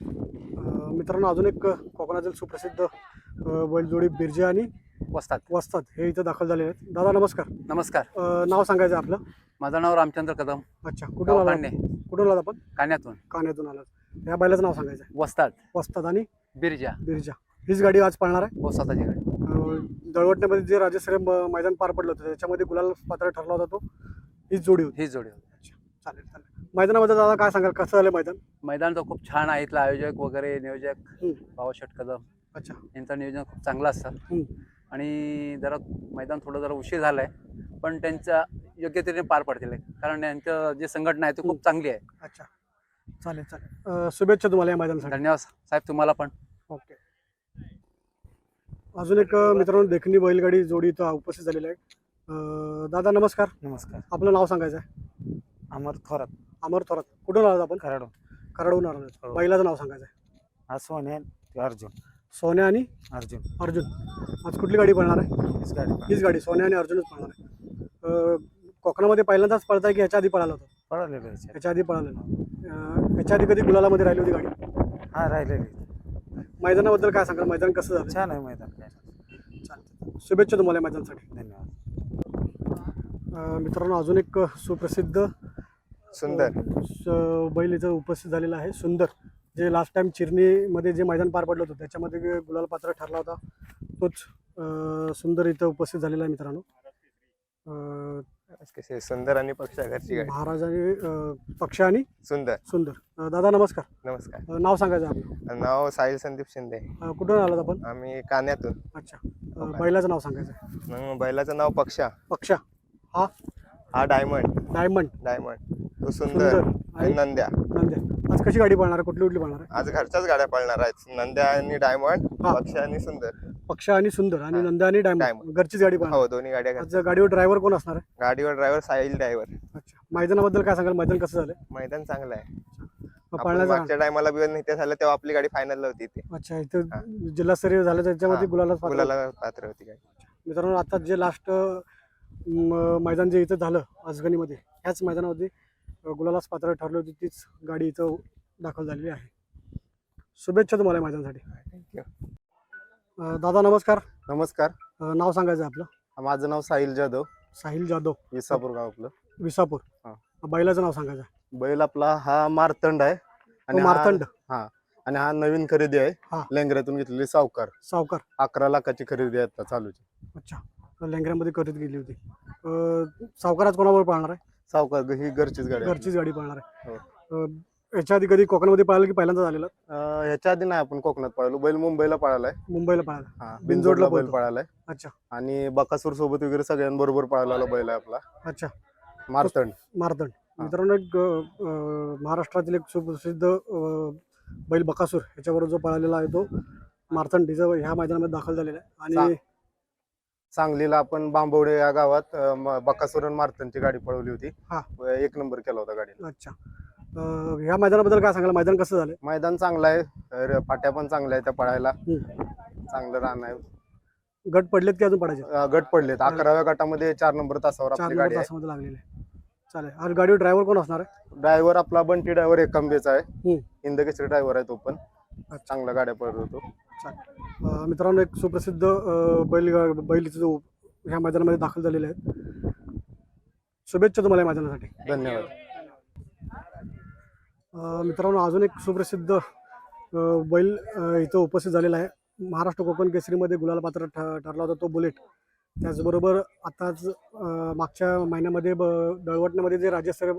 मित्रांनो अजून एक कोकणातील सुप्रसिद्ध बैलजोडी बिरजे आणि वसतात वस्तात हे इथं दाखल झालेले आहेत. दादा नमस्कार. नमस्कार. अं, नाव सांगायचं आपलं? माझं नाव रामचंद्र कदम. अच्छा कुठून गाव आला कुठून आला आपण? कान्यातून कान्यातून आला या बैलाचं नाव सांगायचं आहे. वसतात वस्तात आणि बिरजा. बिरजा. हीच गाडी आज पळणार आहे? हो स्वतःची गाडी. अं, दळवटण्यामध्ये जे राजश्री मैदान पार पडलं होतं त्याच्यामध्ये गुलाल पात्र ठरला होता तो. हीच जोडी होती. हीच जोडी होती. चालेल चालेल. मैदानाबद्दल दादा काय सांगाल? कसं झालं मैदान? मैदान तर खूप छान आहे. इथलं आयोजक वगैरे नियोजक हम्म. बाबाशेठ कदम अच्छा. यांचं नियोजन खूप चांगलं असतं. हम्म. आणि जरा मैदान थोडं जरा उशीर झालाय पण त्यांच्या योग्यतेने पार पडतील. कारण यांचं जे संघटना आहे ती खूप चांगली आहे. अच्छा. चालेल चालेल. अं, शुभेच्छा तुम्हाला या मैदानासाठी. धन्यवाद साहेब तुम्हाला पण. ओके. अजून एक अं, मित्रांनो देखणी बैलगाडी जोडी इथं उपस्थित झालेली आहे. अं, दादा नमस्कार. नमस्कार. आपलं नाव सांगायचं आहे. अमर थोरात. अमर थोरात कुठून आलात आपण? कराडो कराडून आलो हो. बैलाचं नाव सांगायचं आहे. हा सोन्या अर्जुन. सोन्या आणि अर्जुन. अर्जुन. आज कुठली गाडी पळणार आहे? हीच गाडी हीच गाडी सोन्या आणि अर्जुनच पळणार आहे. अं, कोकणामध्ये पहिल्यांदाच पळताय की ह्याच्या आधी पळाला होता? पळालेलं आहे ह्याच्या आधी. पळालेलं. अं, ह्याच्या आधी कधी गुलालामध्ये राहिली होती गाडी? हा राहिलेली मैदानाबद्दल काय सांगाल? मैदान कसं झालं? छान आहे मैदान काय चालतं शुभेच्छा तुम्हाला या मैदानासाठी. धन्यवाद. अं, मित्रांनो अजून एक सुप्रसिद्ध सुंदर. स- बैल इथं उपस्थित झालेला आहे. सुंदर. जे लास्ट टाइम चिरनीमध्ये जे मैदान पार पडलं होतं त्याच्यामध्ये गुलाल पात्र ठरला होता तोच सुंदर इथं उपस्थित झालेला आहे मित्रांनो. सुंदर आणि पक्षा घरची महाराज आणि पक्ष आणि सुंदर. सुंदर. दादा नमस्कार. नमस्कार. नाव सांगायचं आपलं. नाव साहिल संदीप शिंदे. कुठून आलात आपण? आम्ही कान्यातून. अच्छा. अं, बैलाचं नाव सांगायचं. बैलाचं नाव पक्षा. पक्षा. हा? हा डायमंड. डायमंड. डायमंड. सुंदर. सुंदर. आणि आणि नंद्या. नंद्या. आज कशी गाडी पळणार? आहे कुठली कुठली पळणार? आहे आज घरच्याच गाड्या पळणार आहेत. नंद्या आणि डायमंड हा. पक्षा आणि सुंदर. पक्ष आणि सुंदर आणि हा. नंद्या आणि डायमंड. डायमंड. घरचीच गाडी पळणार. हो दोन्ही गाड्या आज. गाडीवर ड्रायव्हर कोण असणार आहे? गाडीवर ड्रायव्हर साहिल ड्रायव्हर. अच्छा. मैदानाबद्दल काय सांगाल? मैदान कसं झालं मैदान चांगलं आहे. आपण पळण्याचा मागच्या टायमाला बी इथे झालं तेव्हा आपली गाडी फायनलला होती अच्छा इथं जिल्हास्तरीय झालं त्याच्यामध्ये हा. गुलाला पात्र होती. गाडी. मित्रांनो आता जे लास्ट मैदान जे इथं झालं आजगणीमध्ये ह्याच मैदानामध्ये गुलालाच पात्र ठरली होती तीच गाडी इथं दाखल झालेली आहे. शुभेच्छा तुम्हाला या मैदानासाठी. थँक्यू दादा नमस्कार. नमस्कार. अं, नाव सांगायचं आहे आपलं? माझं नाव साहिल जाधव. साहिल जाधव. विसापूर गाव आपलं. विसापूर. हा. बैलाचं नाव सांगायचं आहे. बैल आपला हा मारतंड आहे. तो हा- मार्तंड. आणि हा नवीन खरेदी हा. आहे लेंगऱ्यातून घेतलेली सावकार. सावकार. अकरा लाखाची खरेदी आहे आता चालूची. अच्छा. लेंगऱ्यामध्ये करत गेली होती. अं, सावकाराच कोणावर पाळणार आहे? सावकार ही घरचीच गाडी आहे. घरचीच गाडी पाळणार आहे. हो. अं, याच्या आधी कधी कोकणामध्ये पाळलं की पहिल्यांदा झालेला? अं, ह्याच्या आधी नाही आपण कोकणात पळालो. बैल मुंबईला पळालाय. मुंबईला पाळला. हा बिनजोडला बैल पळतो. पळालाय. अच्छा. आणि बकासूर सोबत वगैरे सगळ्यांबरोबर पळालेला बैल आहे आपला. अच्छा. मारतंड. मारदंड हा. मित्रांनो एक अं, महाराष्ट्रातील एक सुप्रसिद्ध अं, बैल बकासूर याच्याबरोबर जो पळालेला आहे तो मारतंड तिचं ह्या मैदानामध्ये दाखल झालेला आहे. आणि सांगलीला आपण बांबवडे या गावात अं, म- बकासूर आणि मारतंडची गाडी पळवली होती. हा. व एक नंबर केला होता गाडीला. अच्छा. अं, ह्या मैदानाबद्दल काय सांगाल? मैदान कसं झालं? मैदान चांगलं आहे. तर फाट्या पण चांगल्या आहेत त्या पळायला. हम्म. चांगलं रान आहे. गट पडलेत की अजून पडायचे अं, गट पडलेत. अकराव्या गटामध्ये चार नंबर तासावर चार आपली नंबर गाडी आहे. तासामध्ये लागलेले चालेल. गाडीवर ड्रायव्हर कोण असणार आहे? ड्रायव्हर आपला बंटी ड्रायव्हर एकंबेचा आहे. हम्म. इंदकेसरी ड्रायव्हर आहे तो पण. चांगल्या गाड्या पळवतो अं, मित्रांनो एक सुप्रसिद्ध बैल बैलीचं जो ह्या मैदानामध्ये दाखल झालेले आहेत. शुभेच्छा तुम्हाला या मैदानासाठी. धन्यवाद. मित्रांनो अजून एक सुप्रसिद्ध बैल इथं उपस्थित झालेला आहे. महाराष्ट्र कोकण केसरीमध्ये गुलाल पात्र ठरला होता तो बुलेट. त्याचबरोबर आताच मागच्या महिन्यामध्ये ब दळवटण्यामध्ये जे राज्यस्तरीय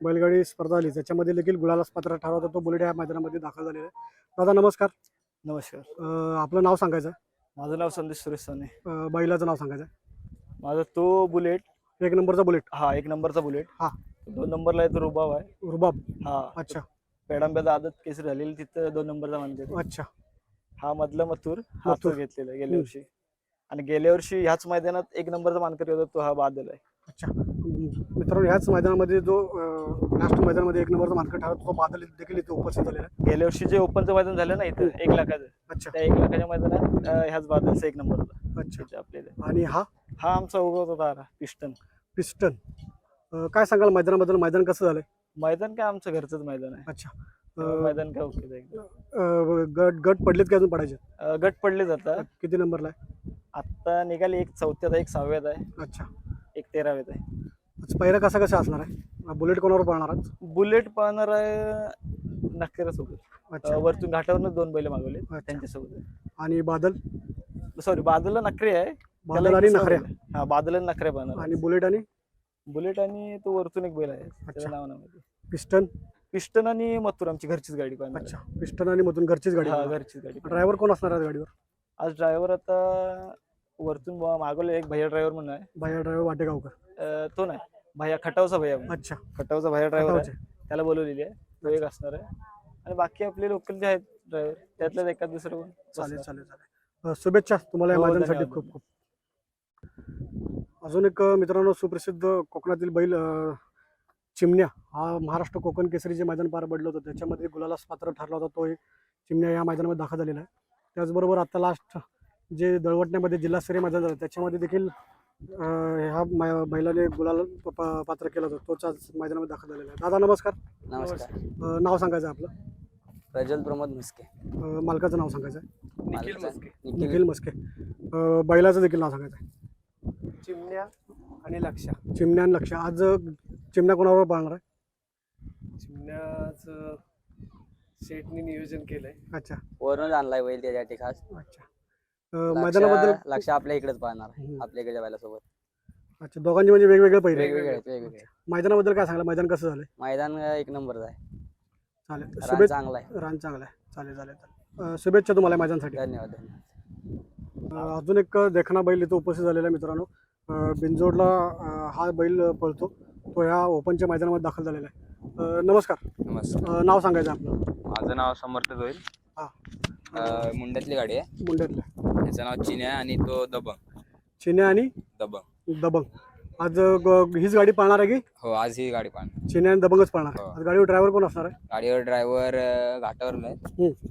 बैलगाडी स्पर्धा आली त्याच्यामध्ये देखील गुलालास पात्र ठरला होता तो बुलेट या मैदानामध्ये दाखल झालेला आहे. दादा नमस्कार. नमस्कार. अं, आपलं नाव सांगायचं. माझं नाव संदेश सुरेश साने. अं, बैलाचं नाव सांगायचं. माझा तो बुलेट. एक नंबरचा बुलेट? हा एक नंबरचा बुलेट. हा. दोन नंबरला आहे तो रुबाब आहे. रुबाब? हा. अच्छा. पेडांब्याचा आदत केसरी झालेली तिथं दोन नंबरचा मानते अच्छा. हा मधला मथुर हा मथुर. तो घेतलेला आहे गेल्या हम्म. वर्षी. आणि गेल्या वर्षी ह्याच मैदानात एक नंबरचा मानकरी होता तो हा बादल आहे. अच्छा. मित्रांनो ह्याच मैदानामध्ये जो लास्ट मैदानामध्ये एक नंबरचा मार्केट ठरला तो बादल देखील इथे उपस्थित झालेला आहे. गेल्या वर्षी जे ओपनचं मैदान झालं ना इथं एक लाखाचं अच्छा. त्या एक लाखाच्या मैदानात अं, ह्याच बादलचा एक नंबर होता अच्छा आपल्याला. आणि हा? हा आमचा उगवत होता पिस्टन. पिस्टन. अं, काय सांगाल मैदानाबद्दल? मैदान कसं झालंय? मैदान काय आमचं घरचंच मैदान आहे. अच्छा. अं, मैदान काय ओके आहे एकदम. अं, गट गट पडलेत की अजून पडायचे? अं, गट पडले जातात किती नंबरला आहे? आता निघाली एक चौथ्यात आहे एक सहाव्यात आहे. अच्छा. एक तेराव्यात आहे. पहिला कसा कसा असणार आहे? बुलेट कोणावर पळणार बुलेट पाहणार आहे नक्कीच सोबत अच्छा. अं, वरतून घाटावरनं दोन बैल मागवले अच्छा. त्यांच्यासोबत. आणि बादल? सॉरी बादलला नखरे आहे. त्याला बादल एक आणि नखऱ्या बैल आहे. हा बादल आणि नखरे पाहणार आणि बुलेट आणि? बुलेट आणि तो वरतून एक बैल आहे अच्छा. नाव नाही माहिती पिस्टन? पिस्टन आणि मथुर आमची घरचीच गाडी पाहणार अच्छा. पिस्टन आणि मधून घरचीच गाडी हा घरचीच गाडी ड्रायव्हर कोण असणार आहे गाडीवर? आज ड्रायव्हर आता वरतून मागवले एक भैया ड्रायव्हर म्हणून आहे. भैया ड्रायव्हर वाटेगावकर. अं, तो नाही. भैया खटावचा भैया. अच्छा. खटावचा भैया ड्रायव्हर. त्याला बोलवलेली आहे. तो एक असणार आहे. आणि बाकी आपले लोकल जे आहेत ड्रायव्हर त्यातल्याच एखाद दुसरं कोण? चालेल. चालेल चालेल. अं, शुभेच्छा तुम्हाला या हो, मैदानासाठी धन्यवाद. खूप खूप. अजून एक अं, मित्रांनो सुप्रसिद्ध कोकणातील बैल अं, चिमण्या. हा महाराष्ट्र कोकण केसरी जे मैदान पार पडलं होतं त्याच्यामध्ये गुलालास पात्र ठरला होता तो एक चिमण्या या मैदानामध्ये दाखल झालेला आहे. त्याचबरोबर आता लास्ट जे दळवटण्यामध्ये जिल्हास्तरीय मैदान झालं त्याच्यामध्ये देखील ह्या मै- बैलाने गुलाल प- प- पात्र केलं होतं. तोच आज मैदानामध्ये दाखल झालेला आहे. दादा नमस्कार. नमस्कार. अं, नाव सांगायचं आहे आपलं? प्रज्वल प्रमोद मुस्के. अं, मालकाचं नाव सांगायचं आहे? निखिल निखिल. मस्के. अं, बैलाचं देखील नाव सांगायचं आहे? चिमण्या आणि लक्षा चिमण्या आणि लक्ष आज अं, चिमण्या कोणावर पाळणार आहे? चिमण्याचं शेटनी नियोजन केलंय. अच्छा. वरूनच आणलाय बैल त्याच्यासाठी खास. अच्छा. मैदानाबद्दल लक्ष आपल्या इकडेच पाहणार. आपल्या इकडच्या बैलासोबत अच्छा दोघांचे म्हणजे वेगवेगळे पहिले वेगवेगळे आहेत वेगवेगळे मैदानाबद्दल काय सांगला? मैदान कसं झालं मैदान एक नंबरचं आहे. चालेल. रान शुभेच्छा चांगला आहे. रान चांगला आहे. चालेल चालेल चालेल. अं, शुभेच्छा तुम्हाला मैदानासाठी. धन्यवाद धन्यवाद. अं, अजून एक देखणा बैल इथं उपस्थित झालेला आहे मित्रांनो. अं, बिंजोडला अं, हा बैल पळतो. तो ह्या ओपनच्या मैदानामध्ये दाखल झालेला आहे. अं, नमस्कार. नमस्कार. अं, नाव सांगायचं आपलं. माझं नाव समर्थ होईल हा. मुंड्यातली गाडी आहे. मुंड्यातलं. त्याचं नाव चिन्या आणि तो दबंग. चिन्या आणि दबंग. दबंग. आज ग- हीच गाडी पाळणार आहे की? हो आज ही गाडी पाहणार चिन्या आणि दबंगच पाळणार. आहे हो. आज गाडीवर ड्रायव्हर कोण असणार आहे? गाडीवर ड्रायव्हर घाटावर नाही. हम्म.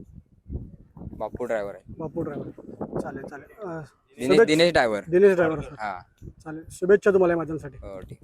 बापू ड्रायव्हर आहे. बापू ड्रायव्हर चालेल चालेल. अं, दिनेश शुभेच्छा- दिनेश ड्रायव्हर दिनेश ड्रायव्हर असणार हा. चालेल. शुभेच्छा तुम्हाला या मैदानासाठी हो ठीक